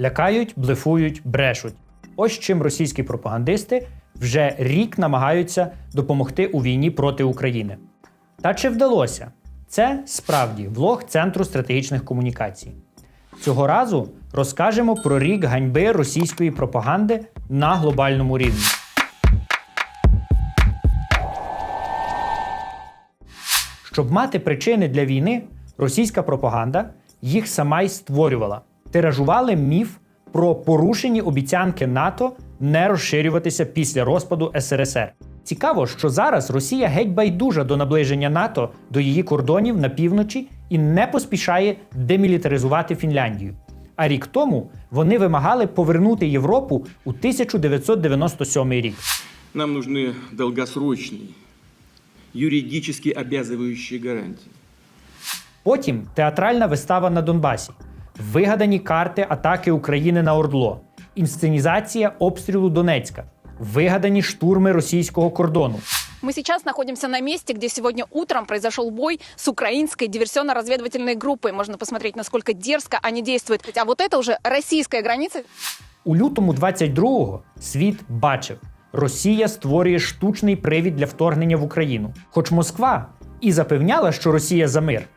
Лякають, блефують, брешуть. Ось чим російські пропагандисти вже рік намагаються допомогти у війні проти України. Та чи вдалося? Це справді влог Центру стратегічних комунікацій. Цього разу розкажемо про рік ганьби російської пропаганди на глобальному рівні. Щоб мати причини для війни, російська пропаганда їх сама й створювала Тиражували міф про порушені обіцянки НАТО не розширюватися після розпаду СРСР. Цікаво, що зараз Росія геть байдужа до наближення НАТО до її кордонів на півночі і не поспішає демілітаризувати Фінляндію. А рік тому вони вимагали повернути Європу у 1997 рік. Нам нужны долгосрочные, юридически обязывающие гарантии. Потім театральна вистава на Донбасі, вигадані карти атаки України на Ордло, інсценізація обстрілу Донецька, вигадані штурми російського кордону. Мы сейчас находимся на месте, где сегодня утром произошел бой с украинской диверсионно-разведывательной группой. Можно посмотреть, насколько дерзко они действуют. А вот это уже российская граница. У лютому 22-го світ бачив, Росія створює штучний привід для вторгнення в Україну. Хоч Москва і запевняла, що Росія за мир.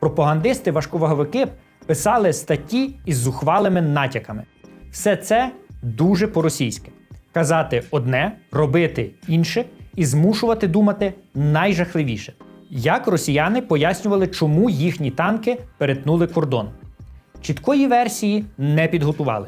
Пропагандисти-важковаговики писали статті із зухвалими натяками. Все це дуже по-російськи. Казати одне, робити інше і змушувати думати найжахливіше. Як росіяни пояснювали, чому їхні танки перетнули кордон. Чіткої версії не підготували.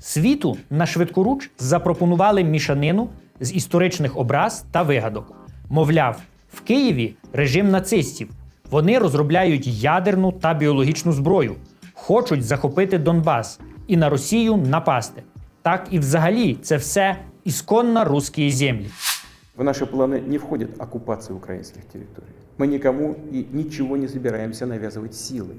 Світу на швидкоруч запропонували мішанину з історичних образ та вигадок. Мовляв, в Києві режим нацистів. Вони розробляють ядерну та біологічну зброю, хочуть захопити Донбас і на Росію напасти. Так і взагалі це все ісконно русські землі. В наши планы не входит оккупация украинских территорий. Мы никому и ничего не собираемся навязывать силой.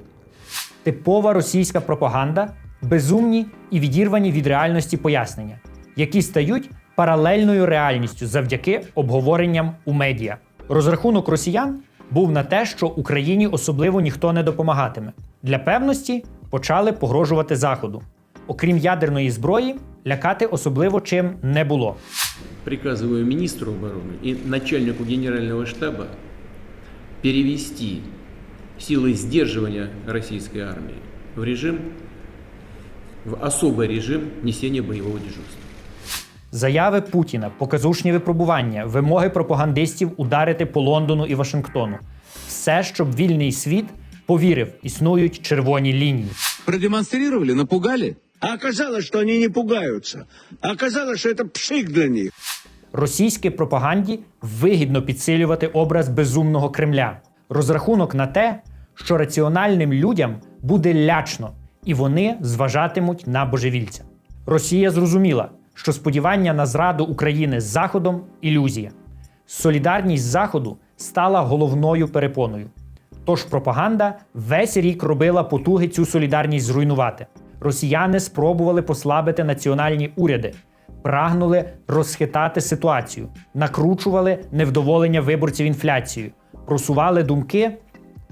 Типова російська пропаганда, безумні і відірвані від реальності пояснення, які стають паралельною реальністю завдяки обговоренням у медіа. Розрахунок росіян був на те, що Україні особливо ніхто не допомагатиме. Для певності почали погрожувати Заходу. Окрім ядерної зброї, лякати особливо чим не було. Приказываю министру обороны и начальнику генерального штаба перевести силы сдерживания российской армии в режим, в особый режим несения боевого дежурства. Заяви Путіна, показушні випробування, вимоги пропагандистів ударити по Лондону і Вашингтону. Все, щоб вільний світ повірив, існують червоні лінії. Продемонстрировали, напугали. А оказалось, что они не пугаются. А оказалось, что это пшик для них. Російській пропаганді вигідно підсилювати образ безумного Кремля, розрахунок на те, що раціональним людям буде лячно, і вони зважатимуть на божевільця. Росія зрозуміла, що сподівання на зраду України з Заходом ілюзія. Солідарність Заходу стала головною перепоною. Тож пропаганда весь рік робила потуги цю солідарність зруйнувати. Росіяни спробували послабити національні уряди, прагнули розхитати ситуацію, накручували невдоволення виборців інфляцією, просували думки.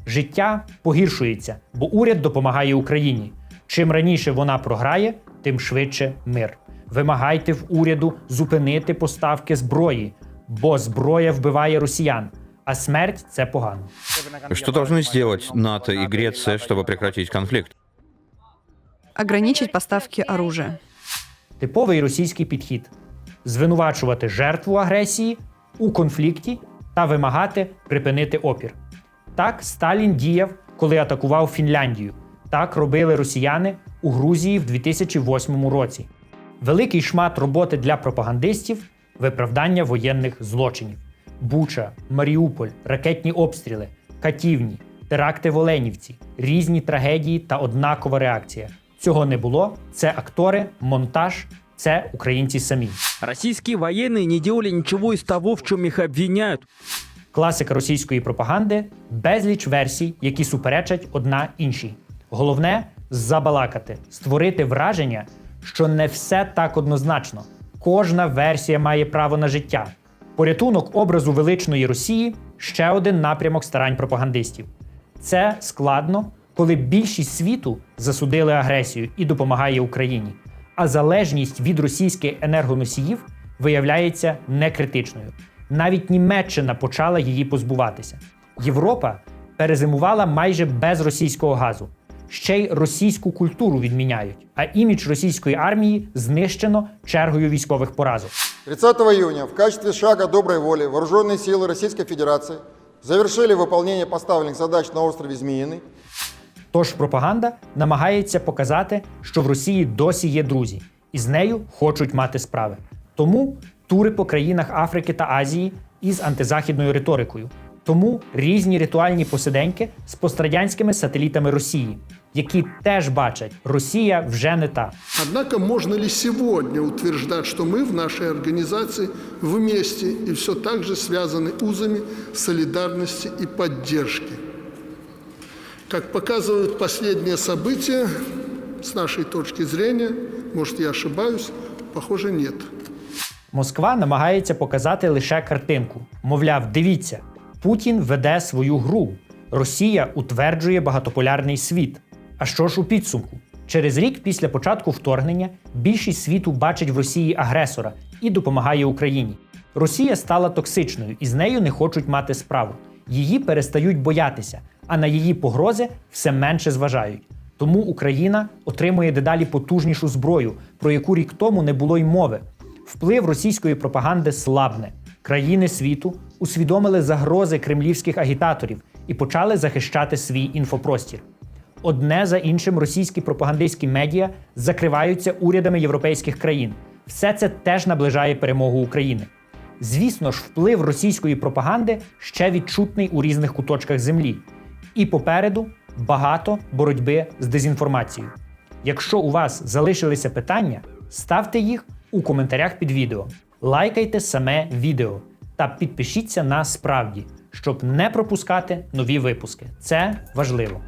Життя погіршується, бо уряд допомагає Україні. Чим раніше вона програє, тим швидше мир. Вимагайте в уряду зупинити поставки зброї, бо зброя вбиває росіян, а смерть це погано. Что должны сделать НАТО и Греция, чтобы прекратить конфликт? ограничить поставки оружия. Типовий російський підхід звинувачувати жертву агресії у конфлікті та вимагати припинити опір. Так Сталін діяв, коли атакував Фінляндію. Так робили росіяни у Грузії в 2008 році. Великий шмат роботи для пропагандистів виправдання воєнних злочинів: Буча, Маріуполь, ракетні обстріли, катівні, теракти в Оленівці, різні трагедії та однакова реакція. Цього не було. Це актори, монтаж, це українці самі. Российские военные не делали ничего из того, в чем их обвиняют. Класика російської пропаганди безліч версій, які суперечать одна іншій. Головне забалакати, створити враження, що не все так однозначно. Кожна версія має право на життя. Порятунок образу величної Росії ще один напрямок старань пропагандистів. Це складно, коли більшість світу засудили агресію і допомагає Україні, а залежність від російських енергоносіїв виявляється некритичною. Навіть Німеччина почала її позбуватися. Європа перезимувала майже без російського газу Ще й російську культуру відміняють, а імідж російської армії знищено чергою військових поразок. 30 июня в качестве шага доброй воли вооруженные силы Российской Федерации завершили выполнение поставленных задач на острове Змеиный Тож пропаганда намагається показати, що в Росії досі є друзі, і з нею хочуть мати справи. Тому тури по країнах Африки та Азії із антизахідною риторикою. Тому різні ритуальні посиденьки з пострадянськими сателітами Росії, які теж бачать, Росія вже не та. Однако можно ли сегодня утверждать, что мы в нашей организации вместе и все так же связаны узами солидарности и поддержки? Как показывают последние события, с нашей точки зрения, может я ошибаюсь, похоже нет. Москва намагається показати лише картинку. Мовляв, дивіться, Путін веде свою гру. Росія утверджує багатополярний світ. А що ж у підсумку? Через рік після початку вторгнення більшість світу бачить в Росії агресора і допомагає Україні. Росія стала токсичною і з нею не хочуть мати справу. Її перестають боятися, а на її погрози все менше зважають. Тому Україна отримує дедалі потужнішу зброю, про яку рік тому не було й мови. Вплив російської пропаганди слабне. Країни світу усвідомили загрози кремлівських агітаторів і почали захищати свій інфопростір. Одне за іншим російські пропагандистські медіа закриваються урядами європейських країн. Все це теж наближає перемогу України. Звісно ж, вплив російської пропаганди ще відчутний у різних куточках землі. І попереду багато боротьби з дезінформацією. Якщо у вас залишилися питання, ставте їх у коментарях під відео, лайкайте саме відео та підпишіться на справді, щоб не пропускати нові випуски. Це важливо.